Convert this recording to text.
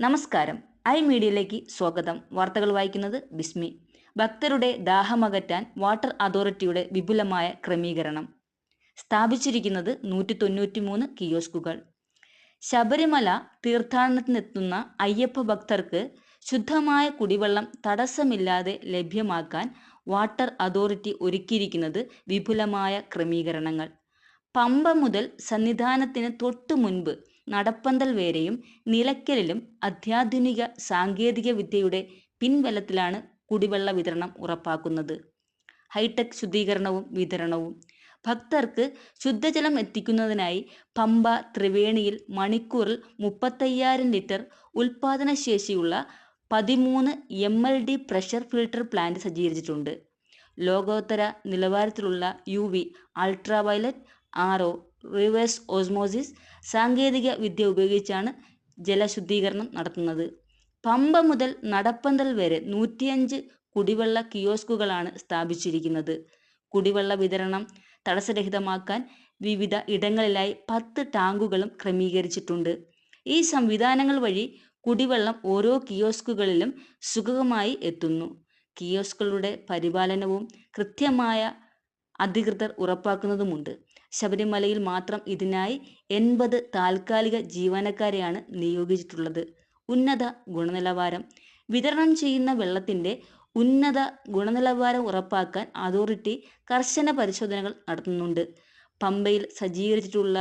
നമസ്കാരം. ഐ മീഡിയയിലേക്ക് സ്വാഗതം. വാർത്തകൾ വായിക്കുന്നത് ബിസ്മി. ഭക്തരുടെ ദാഹമകറ്റാൻ വാട്ടർ അതോറിറ്റിയുടെ വിപുലമായ ക്രമീകരണം. സ്ഥാപിച്ചിരിക്കുന്നത് നൂറ്റി തൊണ്ണൂറ്റി മൂന്ന് കിയോസ്കുകൾ. ശബരിമല തീർത്ഥാടനത്തിനെത്തുന്ന അയ്യപ്പ ഭക്തർക്ക് ശുദ്ധമായ കുടിവെള്ളം തടസ്സമില്ലാതെ ലഭ്യമാക്കാൻ വാട്ടർ അതോറിറ്റി ഒരുക്കിയിരിക്കുന്നത് വിപുലമായ ക്രമീകരണങ്ങൾ. പമ്പ മുതൽ സന്നിധാനത്തിന് തൊട്ടു മുൻപ് നടപ്പന്തൽ വരെയും നിലയ്ക്കലിലും അത്യാധുനിക സാങ്കേതിക വിദ്യയുടെ പിൻബലത്തിലാണ് കുടിവെള്ള വിതരണം ഉറപ്പാക്കുന്നത്. ഹൈടെക് ശുദ്ധീകരണവും വിതരണവും. ഭക്തർക്ക് ശുദ്ധജലം എത്തിക്കുന്നതിനായി പമ്പ ത്രിവേണിയിൽ മണിക്കൂറിൽ മുപ്പത്തയ്യായിരം ലിറ്റർ ഉൽപാദനശേഷിയുള്ള പതിമൂന്ന് M L D pressure filter plant സജ്ജീകരിച്ചിട്ടുണ്ട്. ലോകോത്തര നിലവാരത്തിലുള്ള U V ultraviolet O reverse osmosis സാങ്കേതിക വിദ്യ ഉപയോഗിച്ചാണ് ജലശുദ്ധീകരണം നടത്തുന്നത്. പമ്പ മുതൽ നടപ്പന്തൽ വരെ നൂറ്റിയഞ്ച് കുടിവെള്ള കിയോസ്കുകളാണ് സ്ഥാപിച്ചിരിക്കുന്നത്. കുടിവെള്ള വിതരണം തടസ്സരഹിതമാക്കാൻ വിവിധ ഇടങ്ങളിലായി പത്ത് ടാങ്കുകളും ക്രമീകരിച്ചിട്ടുണ്ട്. ഈ സംവിധാനങ്ങൾ വഴി കുടിവെള്ളം ഓരോ കിയോസ്കുകളിലും സുഗമമായി എത്തുന്നു. കിയോസ്കുകളുടെ പരിപാലനവും കൃത്യമായ അധികൃതർ ഉറപ്പാക്കുന്നതുമുണ്ട്. ശബരിമലയിൽ മാത്രം ഇതിനായി എൺപത് താൽക്കാലിക ജീവനക്കാരെയാണ് നിയോഗിച്ചിട്ടുള്ളത്. ഉന്നത ഗുണനിലവാരം. വിതരണം ചെയ്യുന്ന വെള്ളത്തിന്റെ ഉന്നത ഗുണനിലവാരം ഉറപ്പാക്കാൻ അതോറിറ്റി കർശന പരിശോധനകൾ നടത്തുന്നുണ്ട്. പമ്പയിൽ സജ്ജീകരിച്ചിട്ടുള്ള